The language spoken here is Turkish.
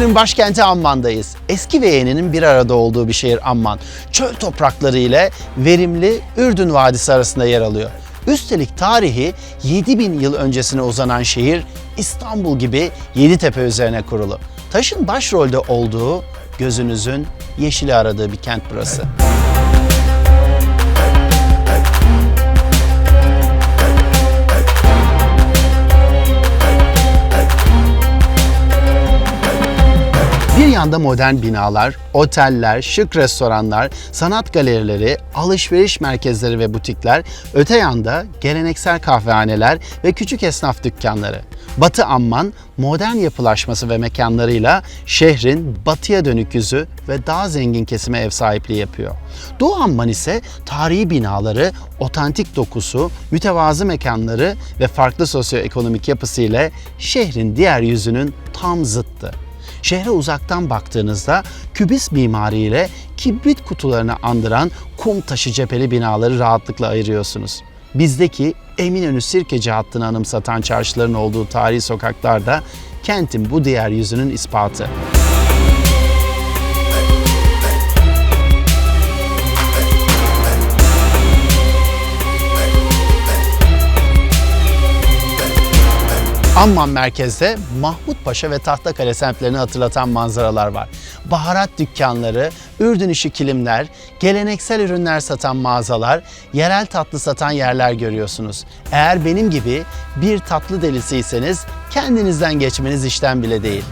Ürdün'ün başkenti Amman'dayız. Eski ve yeninin bir arada olduğu bir şehir Amman. Çöl toprakları ile verimli Ürdün Vadisi arasında yer alıyor. Üstelik tarihi 7000 yıl öncesine uzanan şehir İstanbul gibi Yeditepe üzerine kurulu. Taşın başrolde olduğu, gözünüzün yeşili aradığı bir kent burası. Yanda modern binalar, oteller, şık restoranlar, sanat galerileri, alışveriş merkezleri ve butikler, öte yanda geleneksel kahvehaneler ve küçük esnaf dükkanları. Batı Amman modern yapılaşması ve mekanlarıyla şehrin batıya dönük yüzü ve daha zengin kesime ev sahipliği yapıyor. Doğu Amman ise tarihi binaları, otantik dokusu, mütevazı mekanları ve farklı sosyoekonomik yapısı ile şehrin diğer yüzünün tam zıttı. Şehre uzaktan baktığınızda kübist mimariyle kibrit kutularını andıran kum taşı cepheli binaları rahatlıkla ayırıyorsunuz. Bizdeki Eminönü Sirkeci hattını anımsatan çarşıların olduğu tarihi sokaklarda kentin bu diğer yüzünün ispatı. Amman merkezde Mahmut Paşa ve Tahtakale semtlerini hatırlatan manzaralar var. Baharat dükkanları, Ürdün işi kilimler, geleneksel ürünler satan mağazalar, yerel tatlı satan yerler görüyorsunuz. Eğer benim gibi bir tatlı delisiyseniz kendinizden geçmeniz işten bile değil.